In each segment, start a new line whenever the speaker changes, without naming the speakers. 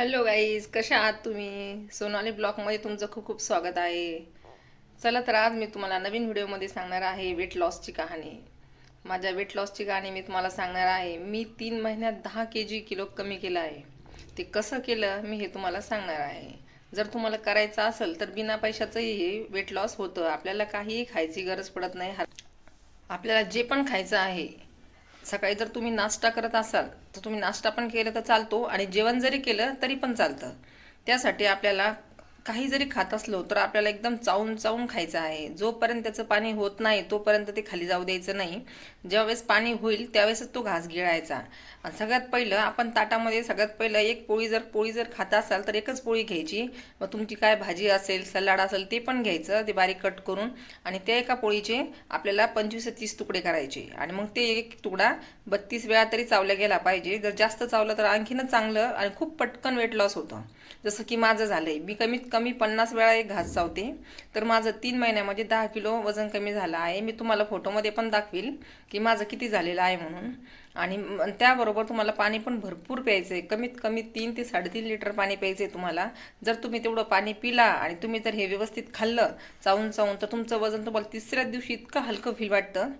Hello guys कशा आहात तुम्ही? सोनाली ब्लॉगमध्ये तुमचं खूप खूप स्वागत आहे. चला तर आज मी तुम्हाला नवीन व्हिडिओमध्ये सांगणार आहे वेट लॉसची कहाणी. माझ्या वेट लॉसची कहाणी मी तुम्हाला सांगणार आहे. मी तीन महिन्यात दहा के जी किलो कमी केलं आहे. ते कसं केलं मी हे तुम्हाला सांगणार आहे. जर तुम्हाला करायचं असेल तर बिना पैशाचंही हे वेट लॉस होतं. आपल्याला काहीही खायची गरज पडत नाही. आपल्याला जे पण खायचं आहे सकाळी जर तुम्ही नाश्ता करत असाल तर तुम्ही नाश्ता पण केलं तर चालतो आणि जेवण जरी केलं तरी पण चालतं. त्यासाठी आपल्याला काही जरी खात असलो तर आपल्याला एकदम चावून चावून खायचं आहे. जोपर्यंत त्याचं पाणी होत नाही तोपर्यंत ते खाली जाऊ द्यायचं नाही. ज्यावेळेस पाणी होईल त्यावेळेसच तो घास गिळायचा. आणि सगळ्यात पहिलं आपण ताटामध्ये सगळ्यात पहिलं एक पोळी जर पोळी जर खात असाल तर एकच पोळी घ्यायची. मग तुमची काय भाजी असेल सलाड असेल ते पण घ्यायचं ते बारीक कट करून. आणि त्या एका पोळीचे आपल्याला पंचवीस ते तीस तुकडे करायचे. आणि मग ते एक तुकडा बत्तीस वेळा तरी चावला गेला पाहिजे. जर जास्त चावलं तर आणखीनच चांगलं आणि खूप पटकन वेट लॉस होतं. जसं की माझं झालंय. मी कमीत कमी पन्नास वेळा एक घास चावते. तर माझं तीन महिन्यामध्ये दहा किलो वजन कमी झालं आहे. मी तुम्हाला फोटोमध्ये पण दाखवील की माझं किती झालेलं आहे म्हणून. आणि त्याबरोबर तुम्हाला पाणी पण भरपूर प्यायचं आहे कमीत कमी तीन ते साडेतीन लिटर पाणी प्यायचं आहे तुम्हाला. जर तुम्ही तेवढं पाणी पिला आणि तुम्ही जर हे व्यवस्थित खाल्लं चावून चावून तर तुमचं वजन तुम्हाला तिसऱ्याच दिवशी इतकं हलकं फील वाटतं.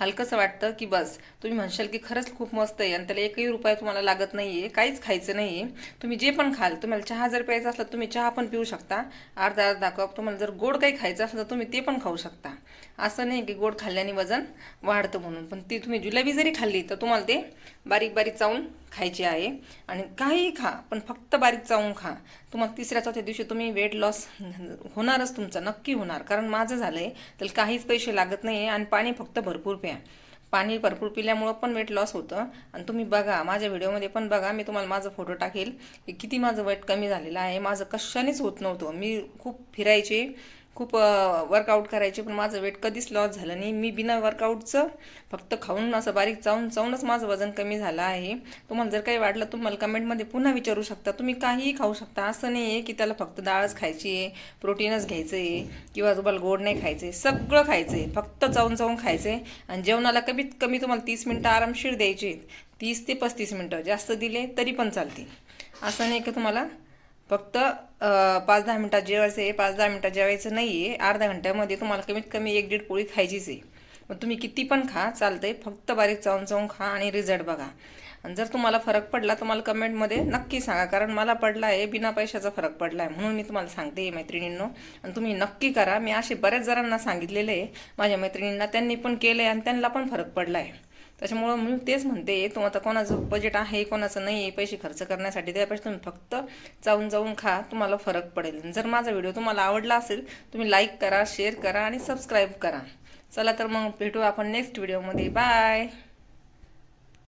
हलकंसं वाटतं की बस तुम्ही म्हणशाल की खरंच खूप मस्त आहे आणि त्याला एकही रुपया तुम्हाला लागत नाही आहे काहीच खायचं नाही आहे तुम्ही जे पण खाल तुम्हाला चहा जर प्यायचा असला तर तुम्ही चहा पण पिऊ शकता. अर्धा अर्धा कप तुम्हाला जर गोड काही खायचं असलं तर तुम्ही ते पण खाऊ शकता. असं नाही की गोड खाल्ल्याने वजन वाढतं म्हणून. पण ती तुम्ही जुलेबी जरी खाल्ली तर तुम्हाला ते बारीक बारीक चावून खायची आहे. आणि काहीही खा पण फक्त बारीक चावून खा. तुम्हाला तिसऱ्या चौथ्या दिवशी तुम्ही वेट लॉस होणारच तुमचं नक्की होणार. कारण माझं झालं आहे तर काहीच पैसे लागत नाही आहे आणि पाणी फक्त भरपूर प्या. पाणी भरपूर पिल्यामुळं पण वेट लॉस होतं. आणि तुम्ही बघा माझ्या व्हिडिओमध्ये पण बघा मी तुम्हाला माझा फोटो टाकेल की किती माझं वेट कमी झालेलं आहे. माझं कशानेच होत नव्हतं. मी खूप फिरायचे खूप वर्कआउट करायचे पण माझं वेट कधीच लॉस झालं नाही. मी बिना वर्कआउटचं फक्त खाऊन असं बारीक चावून चावूनच माझं वजन कमी झालं आहे. तुम्हाला जर काही वाटलं तुम्हाला कमेंटमध्ये पुन्हा विचारू शकता. तुम्ही काहीही खाऊ शकता. असं नाही आहे की त्याला फक्त डाळच खायची आहे प्रोटीनच घ्यायचं आहे किंवा तुम्हाला गोड नाही खायचं आहे सगळं खायचं आहे फक्त चावून चावून खायचं आहे आणि जेवणाला कमीत कमी तुम्हाला तीस मिनटं आरामशीर द्यायचे तीस ते पस्तीस मिनटं. जास्त दिले तरी पण चालतील. असं नाही का तुम्हाला फक्त पाच दहा मिनटात जेवायचं आहे पाच दहा मिनटात जेवायचं नाही आहे अर्ध्या घंट्यामध्ये तुम्हाला कमीत कमी एक दीड पोळी खायचीच आहे. मग तुम्ही किती पण खा चालतंय फक्त बारीक चावून चावून खा आणि रिझल्ट बघा. आणि जर तुम्हाला फरक पडला तर मला कमेंटमध्ये नक्की सांगा कारण मला पडला आहे बिना पैशाचा फरक पडला आहे म्हणून मी तुम्हाला सांगते मैत्रिणींनो. आणि तुम्ही नक्की करा मी असे बऱ्याच जणांना सांगितलेले आहे. माझ्या मैत्रिणींना त्यांनी पण केलं आहे आणि त्यांना पण फरक पडला आहे त्याच्यामुळं मी तेच म्हणते तुम आता कोणाचं बजेट आहे कोणाचं नाही आहे पैसे खर्च करण्यासाठी त्यापेक्षा तुम्ही फक्त जाऊन जाऊन खा तुम्हाला फरक पडेल. जर माझा व्हिडिओ तुम्हाला आवडला असेल तुम्ही लाईक करा शेअर करा आणि सबस्क्राईब करा. चला तर मग भेटू आपण नेक्स्ट व्हिडिओमध्ये बाय